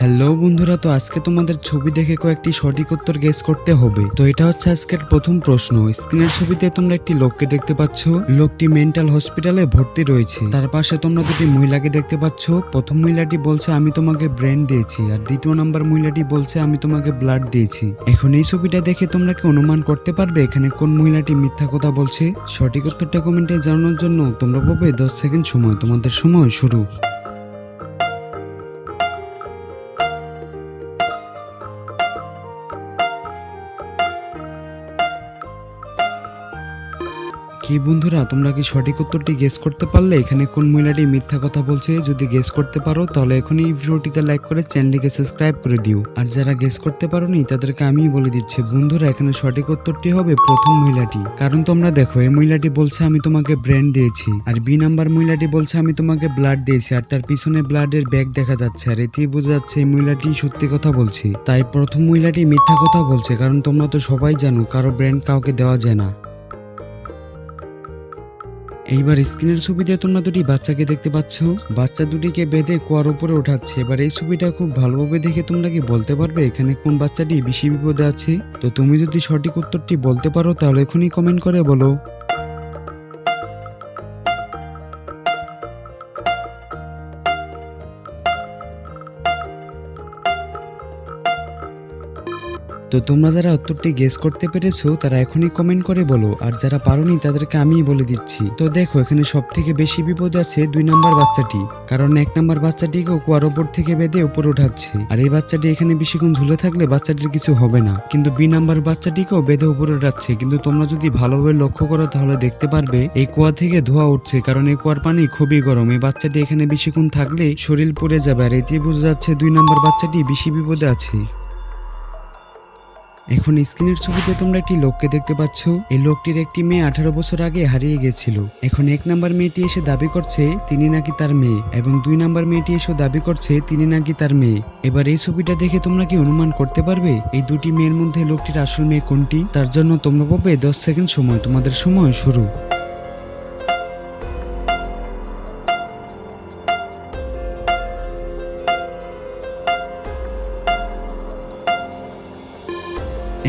Hello বন্ধুরা, তো আজকে তোমাদের ছবি দেখে কয়েকটি সঠিক উত্তর গেস করতে হবে। তো এটা হচ্ছে আজকের প্রথম প্রশ্ন। স্ক্রিনের ছবিতে তোমরা একটি লোককে দেখতে পাচ্ছ। লোকটি মেন্টাল হসপিটালে ভর্তি রয়েছে। তার পাশে তোমরা দুটি মহিলাকে দেখতে পাচ্ছ। প্রথম মহিলাটি বলছে, আমি তোমাকে ব্রেন দিয়েছি। আর দ্বিতীয় নাম্বার মহিলাটি বলছে, আমি তোমাকে ব্লাড দিয়েছি। এখন এই ছবিটা দেখে তোমরা কি অনুমান করতে পারবে? এখানে কোন মহিলাটি মিথ্যা কথা বলছে? সঠিক উত্তরটা কমেন্টে জানানোর জন্য তোমরা পাবে দশ সেকেন্ড সময়। তোমাদের সময় শুরু। কি বন্ধুরা, তোমরা কি সঠিক উত্তরটি গেস করতে পারলে? এখানে কোন মহিলাটি মিথ্যা কথা বলছে, যদি গেস করতে পারো, তাহলে এখনই এই ভিডিওটিতে লাইক করে চ্যানেলটিকে সাবস্ক্রাইব করে দিও। আর যারা গেস করতে পারোনি, তাদেরকে আমিই বলে দিচ্ছি, বন্ধুরা, এখানে সঠিক উত্তরটি হবে প্রথম মহিলাটি। কারণ তোমরা দেখো, এই মহিলাটি বলছে, আমি তোমাকে ব্র্যান্ড দিয়েছি। আর বি নাম্বার মহিলাটি বলছে, আমি তোমাকে ব্লাড দিয়েছি। আর তার পিছনে ব্লাডের ব্যাগ দেখা যাচ্ছে। আর এতেই বোঝা যাচ্ছে, এই মহিলাটি সত্যি কথা বলছে। তাই প্রথম মহিলাটি মিথ্যা কথা বলছে, কারণ তোমরা তো সবাই জানো, কারও ব্র্যান্ড কাউকে দেওয়া যায় না। এইবার স্ক্রিনের ছবিতে তোমরা দুটি বাচ্চাকে দেখতে পাচ্ছ। বাচ্চা দুটিকে বেঁধে কুয়ার উপরে ওঠাচ্ছে। এবার এই ছবিটা খুব ভালোভাবে দেখে তোমরা কি বলতে পারবে এখানে কোন বাচ্চাটি বেশি বিপদে আছে? তো তুমি যদি সঠিক উত্তরটি বলতে পারো তাহলে এখনই কমেন্ট করে বলো। তো তোমরা যারা উত্তরটি গেস করতে পেরেছ, তারা এখনই কমেন্ট করে বলো। আর যারা পারোনি, তাদেরকে আমিই বলে দিচ্ছি। তো দেখো, এখানে সব থেকে বেশি বিপদ আছে দুই নাম্বার বাচ্চাটি। কারণ এক নাম্বার বাচ্চাটিকেও কুয়ার ওপর থেকে বেঁধে উপরে উঠাচ্ছে আর এই বাচ্চাটি এখানে বেশিক্ষণ ঝুলে থাকলে বাচ্চাটির কিছু হবে না। কিন্তু বি নাম্বার বাচ্চাটিকেও বেঁধে উপরে উঠাচ্ছে কিন্তু তোমরা যদি ভালোভাবে লক্ষ্য করো, তাহলে দেখতে পারবে, এই কুয়া থেকে ধোয়া উঠছে। কারণ এই কুয়ার পানি খুবই গরম। এই বাচ্চাটি এখানে বেশিক্ষণ থাকলে শরীর পড়ে যাবে। আর এতে বোঝা যাচ্ছে দুই নম্বর বাচ্চাটি বেশি বিপদে আছে। এখন স্ক্রিনের ছবিতে তোমরা একটি লোককে দেখতে পাচ্ছ। এই লোকটির একটি মেয়ে আঠারো বছর আগে হারিয়ে গেছিল। এখন এক নাম্বার মেয়েটি এসে দাবি করছে, তিনি নাকি তার মেয়ে। এবং দুই নাম্বার মেয়েটি এসে দাবি করছে, তিনি নাকি তার মেয়ে। এবার এই ছবিটা দেখে তোমরা কি অনুমান করতে পারবে? এই দুটি মেয়ের মধ্যে লোকটির আসল মেয়ে কোনটি? তার জন্য তোমরা পাবে দশ সেকেন্ড সময়। তোমাদের সময় শুরু।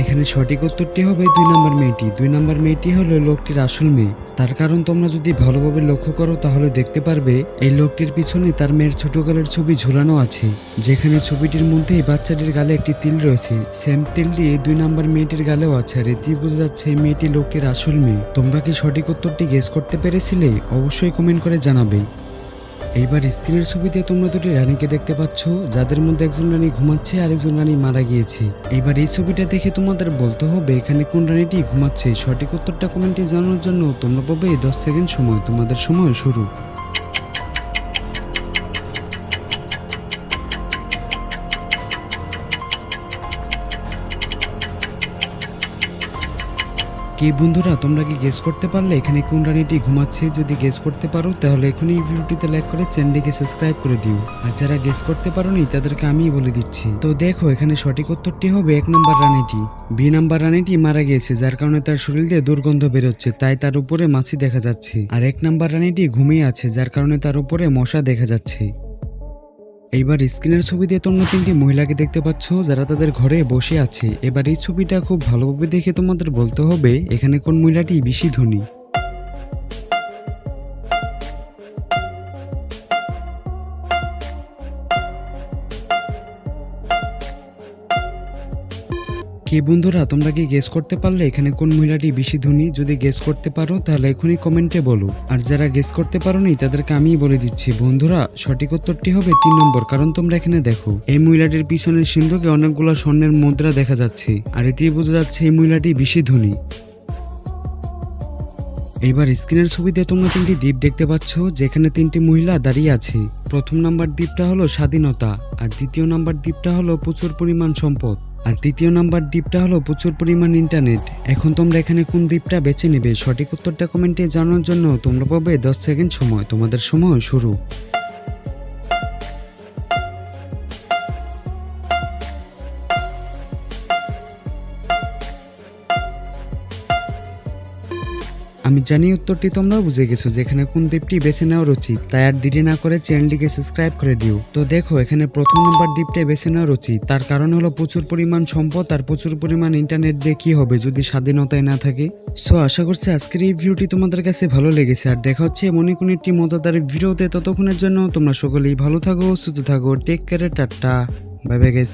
এখানে সঠিক উত্তরটি হবে দুই নম্বর মেয়েটি। দুই নম্বর মেয়েটি হলো লোকটির আসল মেয়ে। তার কারণ তোমরা যদি ভালোভাবে লক্ষ্য করো, তাহলে দেখতে পারবে এই লোকটির পিছনে তার মেয়ের ছোটকালের ছবি ঝুলানো আছে, যেখানে ছবিটির মধ্যে বাচ্চাটির গালে একটি তিল রয়েছে। সেম তিলটি দুই নম্বর মেয়েটির গালেও আছে, আর এটি বোঝা যাচ্ছে মেয়েটি লোকটির আসল মেয়ে। তোমরা কি সঠিক উত্তরটি গেস করতে পেরেছিলে? অবশ্যই কমেন্ট করে জানাবে। এইবার স্ক্রিনের ছবিতে তোমরা দুটি রানীকে দেখতে পাচ্ছ, যাদের মধ্যে একজন রানী ঘুমাচ্ছে আর একজন রানী মারা গিয়েছে। এইবার এই ছবিটা দেখে তোমাদের বলতে হবে এখানে কোন রানীটি ঘুমাচ্ছে। সঠিক উত্তরটা কমেন্টে জানানোর জন্য তোমরা পাবে দশ সেকেন্ড সময়। তোমাদের সময় শুরু। কি বন্ধুরা, তোমরা কি গেস করতে পারলে? এখানে কোন রানীটি ঘুমাচ্ছে, যদি গেস করতে পারো, তাহলে এখনই ভিডিওটিতে লাইক করে চ্যানেলটিকে সাবস্ক্রাইব করে দিও। আর যারা গেস করতে পারোনি, তাদেরকে আমিই বলে দিচ্ছি। তো দেখো, এখানে সঠিক উত্তরটি হবে এক নম্বর রানীটি। বি নাম্বার রানীটি মারা গিয়েছে, যার কারণে তার শরীর দিয়ে দুর্গন্ধ বেরোচ্ছে, তাই তার উপরে মাছি দেখা যাচ্ছে। আর এক নাম্বার রানীটি ঘুমিয়ে আছে, যার কারণে তার উপরে মশা দেখা যাচ্ছে। এইবার স্ক্রিনের ছবি দিয়ে তোমরা তিনটি মহিলাকে দেখতে পাচ্ছ, যারা তাদের ঘরে বসে আছে। এবার এই ছবিটা খুব ভালোভাবে দেখে তোমাদের বলতে হবে, এখানে কোন মহিলাটি বেশি ধনী। কে বন্ধুরা, তোমরা কি গেস করতে পারলে এখানে কোন মহিলাটি বেশি ধনী? যদি গেস করতে পারো, তাহলে এখনই কমেন্টে বলো। আর যারা গেস করতে পারো নি তাদেরকে আমি বলে দিচ্ছি। বন্ধুরা, সঠিক উত্তরটি হবে তিন নম্বর, কারণ তোমরা এখানে দেখো। এই মহিলাটির পিছনের সিন্ধুকে অনেকগুলো স্বর্ণের মুদ্রা দেখা যাচ্ছে, আর এতেই বোঝা যাচ্ছে এই মহিলাটি বেশি ধনী। এইবার স্ক্রিনের ছবিতে তোমরা তিনটি দ্বীপ দেখতে পাচ্ছ, যেখানে তিনটি মহিলা দাঁড়িয়ে আছে। প্রথম নাম্বার দ্বীপটা হলো স্বাধীনতা, আর দ্বিতীয় নাম্বার দ্বীপটা হলো প্রচুর পরিমাণ সম্পদ। আর তৃতীয় নাম্বার দ্বীপটা হলো প্রচুর পরিমাণ ইন্টারনেট এখন তোমরা এখানে কোন দ্বীপটা বেছে নেবে? সঠিক উত্তরটা কমেন্টে জানানোর জন্য তোমরা পাবে দশ সেকেন্ড সময়। তোমাদের সময় শুরু। আমি জানি উত্তরটি তোমরাও বুঝে গেছো যে এখানে কোন দ্বীপটি বেছে নেওয়ার উচিত তাই আর দেরি না করে চ্যানেলটিকে সাবস্ক্রাইব করে দিও। তো দেখো, এখানে প্রথম নম্বর দ্বীপটাই বেছে নেওয়ার উচিত তার কারণ হলো প্রচুর পরিমাণ সম্পদ আর প্রচুর পরিমাণ ইন্টারনেট দিয়ে কি হবে যদি স্বাধীনতায় না থাকে। সো, আশা করছি আজকের এই ভিডিওটি তোমাদের কাছে ভালো লেগেছে। আর দেখা হচ্ছে এমনই কোনো একটি মজাদার ভিডিওতে। ততক্ষণের জন্য তোমরা সকলেই ভালো থাকো, সুস্থ থাকো take care tata bye bye guys